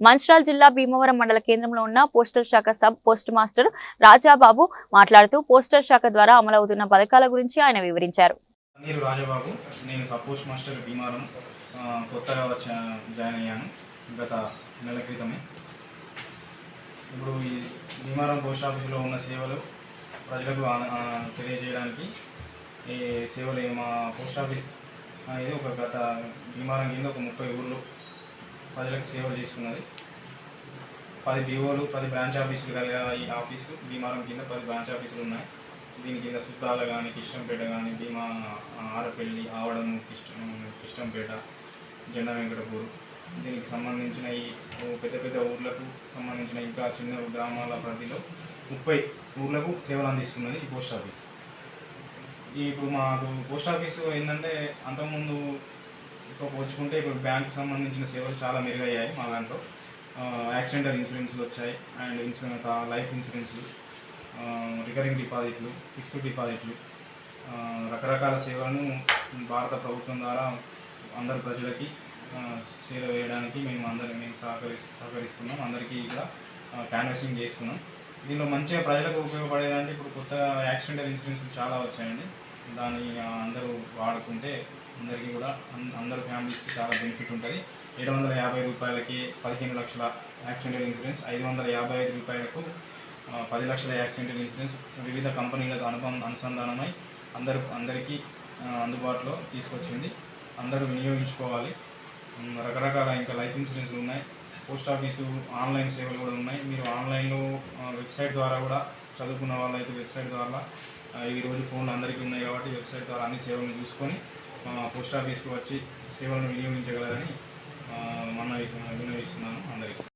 మంచిర్యాల జిల్లా భీమవరం మండల కేంద్రంలో ఉన్న పోస్టల్ శాఖ సబ్ పోస్ట్ మాస్టర్ రాజాబాబు మాట్లాడుతూ పోస్టల్ శాఖ ద్వారా అమలవుతున్న పథకాల గురించి ఆయన వివరించారు. మీరు రాజబాబు. నేను సబ్ పోస్ట్ మాస్టర్ భీమవరం కొత్తగా వచ్చా జాయిన్ అయ్యాను గత నెల క్రితమే. ఇప్పుడు ఈ భీమవరం పోస్ట్ ఆఫీసులో ఉన్న సేవలు ప్రజలకు తెలియజేయడానికి ఈ సేవలు మా పోస్ట్ ఆఫీస్ ఇది ఒక గత భీమవరం కింద ఒక ముప్పై ఊర్లు ప్రజలకు సేవలు చేస్తున్నది. పది బీఓలు పది బ్రాంచ్ ఆఫీసులు కలిగిన ఈ ఆఫీసు భీమారం కింద పది బ్రాంచ్ ఆఫీసులు ఉన్నాయి. దీని కింద సుద్దాల కానీ కిష్టంపేట కానీ భీమా ఆడపల్లి ఆవడం కిష్టం కిష్టంపేట జెండా వెంకటపూర్. దీనికి సంబంధించిన ఈ పెద్ద పెద్ద ఊర్లకు సంబంధించిన ఇంకా చిన్న గ్రామాల పరిధిలో ముప్పై ఊర్లకు సేవలు అందిస్తున్నది ఈ పోస్ట్ ఆఫీస్. ఇప్పుడు మాకు పోస్ట్ ఆఫీసు ఏంటంటే అంతకుముందు ఇప్పుడు పోల్చుకుంటే ఇప్పుడు బ్యాంకు సంబంధించిన సేవలు చాలా మెరుగయ్యాయి మా దాంట్లో. యాక్సిడెంటల్ ఇన్సూరెన్స్లు వచ్చాయి అండ్ ఇన్సూరెన్స్ లైఫ్ ఇన్సూరెన్స్లు రికరింగ్ డిపాజిట్లు ఫిక్స్డ్ డిపాజిట్లు రకరకాల సేవలను భారత ప్రభుత్వం ద్వారా అందరి ప్రజలకి సేవ వేయడానికి మేము అందరం మేము సహకరి సహకరిస్తున్నాం. అందరికీ ఇలా క్యాన్వసింగ్ చేస్తున్నాం. దీనిలో మంచిగా ప్రజలకు ఉపయోగపడేదంటే ఇప్పుడు కొత్తగా యాక్సిడెంటల్ ఇన్సూరెన్స్ చాలా వచ్చాయండి. దాన్ని అందరూ వాడుకుంటే అందరికీ కూడా అందరి ఫ్యామిలీస్కి చాలా బెనిఫిట్ ఉంటుంది. ఏడు వందల యాభై రూపాయలకి పదిహేను లక్షల యాక్సిడెంటల్ ఇన్సూరెన్స్ ఐదు వందల యాభై ఐదు రూపాయలకు పది లక్షల యాక్సిడెంటల్ ఇన్సూరెన్స్ వివిధ కంపెనీలకు అనుబంధ అనుసంధానమై అందరు అందరికీ అందుబాటులో తీసుకొచ్చింది. అందరూ వినియోగించుకోవాలి. రకరకాల ఇంకా లైఫ్ ఇన్సూరెన్స్లు ఉన్నాయి. పోస్ట్ ఆఫీసు ఆన్లైన్ సేవలు కూడా ఉన్నాయి. మీరు ఆన్లైన్లో వెబ్సైట్ ద్వారా కూడా చదువుకున్న వాళ్ళైతే వెబ్సైట్ ద్వారా ఈరోజు ఫోన్లు అందరికీ ఉన్నాయి కాబట్టి వెబ్సైట్ ద్వారా అన్ని సేవలను చూసుకొని పోస్ట్ ఆఫీస్కి వచ్చి సేవలను వినియోగించగలరని మన వినియోగిస్తున్నాను అందరికీ.